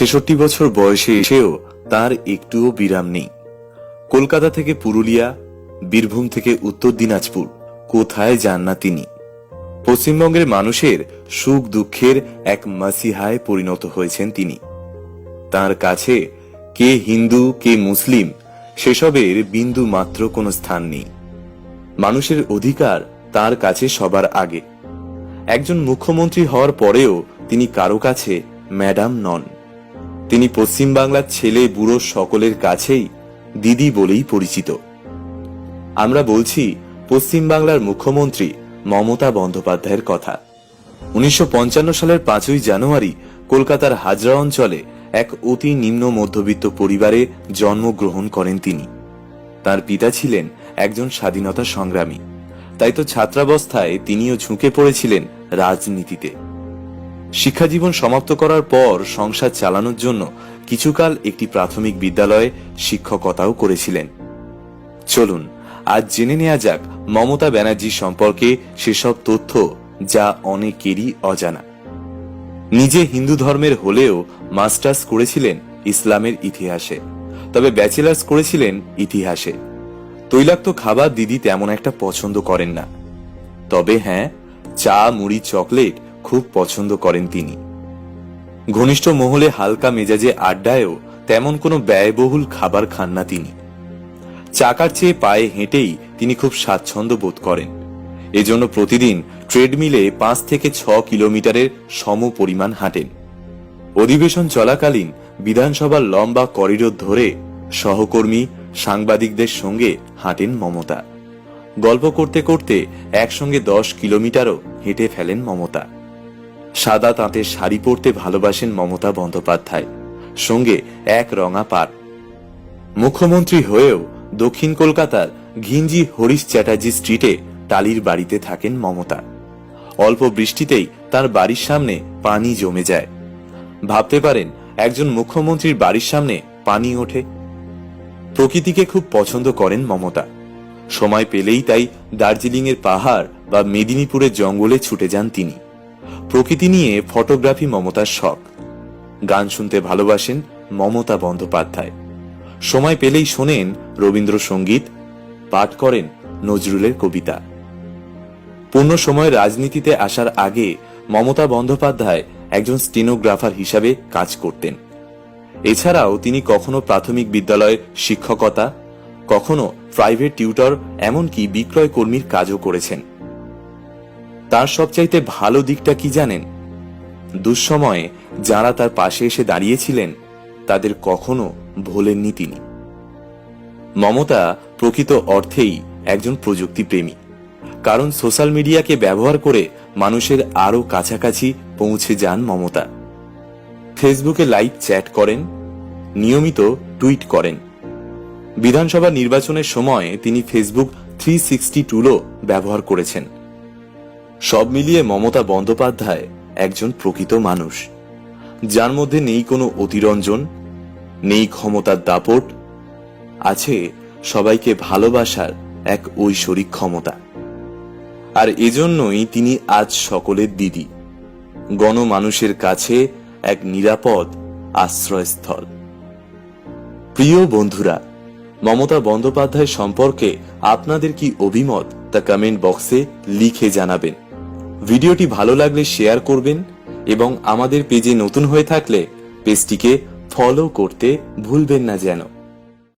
ছেষট্টি বছর বয়সে এসেও তার একটুও বিরাম নেই। কলকাতা থেকে পুরুলিয়া, বীরভূম থেকে উত্তর দিনাজপুর, কোথায় যান না তিনি? পশ্চিমবঙ্গের মানুষের সুখ দুঃখের এক মাসিহায় পরিণত হয়েছেন তিনি। তার কাছে কে হিন্দু, কে মুসলিম, সেসবের বিন্দু মাত্র কোনো স্থান নেই। মানুষের অধিকার তার কাছে সবার আগে। একজন মুখ্যমন্ত্রী হওয়ার পরেও তিনি কারও কাছে ম্যাডাম নন। তিনি পশ্চিমবাংলার ছেলে, বুড়ো সকলের কাছেই দিদি বলেই পরিচিত। আমরা বলছি, পশ্চিমবাংলার মুখ্যমন্ত্রী মমতা বন্দ্যোপাধ্যায়ের কথা। উনিশশো পঞ্চান্ন সালের পাঁচই জানুয়ারি কলকাতার হাজরা অঞ্চলে এক অতি নিম্ন মধ্যবিত্ত পরিবারে জন্মগ্রহণ করেন তিনি। তার পিতা ছিলেন একজন স্বাধীনতা সংগ্রামী। তাই তো ছাত্রাবস্থায় তিনিও ঝুঁকে পড়েছিলেন রাজনীতিতে। শিক্ষাজীবন সমাপ্ত করার পর সংসার চালানোর জন্য কিছুকাল একটি প্রাথমিক বিদ্যালয়ে শিক্ষকতাও করেছিলেন। চলুন, আজ জেনে নেওয়া যাক মমতা ব্যানার্জি সম্পর্কে সেসব তথ্য যা অনেকেরই অজানা। নিজে হিন্দু ধর্মের হলেও মাস্টার্স করেছিলেন ইসলামের ইতিহাসে, তবে ব্যাচেলার্স করেছিলেন ইতিহাসে। তৈলাক্ত খাবার দিদি তেমন একটা পছন্দ করেন না। তবে হ্যাঁ চা, মুড়ি, চকলেট খুব পছন্দ করেন তিনি। ঘনিষ্ঠ মহলে হালকা মেজাজে আড্ডায়ও তেমন কোনো ব্যয়বহুল খাবার খান না তিনি। চাকার চেয়ে পায়ে হেঁটেই তিনি খুব স্বাচ্ছন্দ্য বোধ করেন। এজন্য প্রতিদিন ট্রেডমিলে পাঁচ থেকে ছ কিলোমিটারের সম পরিমাণ হাঁটেন। অধিবেশন চলাকালীন বিধানসভার লম্বা করিডোর ধরে সহকর্মী, সাংবাদিকদের সঙ্গে হাঁটেন মমতা। গল্প করতে করতে একসঙ্গে দশ কিলোমিটারও হেঁটে ফেলেন মমতা। সাদা তাঁতের শাড়ি পরতে ভালোবাসেন মমতা বন্দ্যোপাধ্যায়। সঙ্গে এক রঙা পার। মুখ্যমন্ত্রী হয়েও দক্ষিণ কলকাতার ঘিঞ্জি হরিশ চ্যাটার্জি স্ট্রিটে টালির বাড়িতে থাকেন মমতা। অল্প বৃষ্টিতেই তার বাড়ির সামনে পানি জমে যায়। ভাবতে পারেন, একজন মুখ্যমন্ত্রীর বাড়ির সামনে পানি ওঠে। প্রকৃতিকে খুব পছন্দ করেন মমতা। সময় পেলেই তাই দার্জিলিং এর পাহাড় বা মেদিনীপুরের জঙ্গলে ছুটে যান তিনি। প্রকৃতি নিয়ে ফটোগ্রাফি মমতার শখ। গান শুনতে ভালোবাসেন মমতা বন্দ্যোপাধ্যায়। সময় পেলেই শোনেন রবীন্দ্রসঙ্গীত, পাঠ করেন নজরুলের কবিতা। পূর্ণ সময় রাজনীতিতে আসার আগে মমতা বন্দ্যোপাধ্যায় একজন স্টেনোগ্রাফার হিসাবে কাজ করতেন। এছাড়াও তিনি কখনো প্রাথমিক বিদ্যালয়ে শিক্ষকতা, কখনো প্রাইভেট টিউটর, এমনকি বিক্রয় কর্মীর কাজও করেছেন। তার সবচাইতে ভালো দিকটা কি জানেন? দুঃসময়ে যারা তার পাশে এসে দাঁড়িয়েছিলেন, তাদের কখনো ভোলেননি তিনি। মমতা প্রকৃত অর্থেই একজন প্রযুক্তি প্রেমী কারণ সোশ্যাল মিডিয়াকে ব্যবহার করে মানুষের আরও কাছাকাছি পৌঁছে যান মমতা। ফেসবুকে লাইভ চ্যাট করেন, নিয়মিত টুইট করেন। বিধানসভা নির্বাচনের সময় তিনি ফেসবুক থ্রি সিক্সটি টুলও ব্যবহার করেছেন। সব মিলিয়ে মমতা বন্দ্যোপাধ্যায় একজন প্রকৃত মানুষ। যার মধ্যে নেই কোনো অতিরঞ্জন, নেই ক্ষমতার দাপট, আছে সবাইকে ভালোবাসার এক ঐশ্বরিক ক্ষমতা। আর এজন্যই তিনি আজ সকলের দিদি, গণমানুষের কাছে এক নিরাপদ আশ্রয়স্থল। প্রিয় বন্ধুরা, মমতা বন্দ্যোপাধ্যায় সম্পর্কে আপনাদের কি অভিমত তা কমেন্ট বক্সে লিখে জানাবেন। ভিডিওটি ভালো লাগলে শেয়ার করবেন এবং আমাদের পেজে নতুন হয়ে থাকলে পেজটিকে ফলো করতে ভুলবেন না যেন।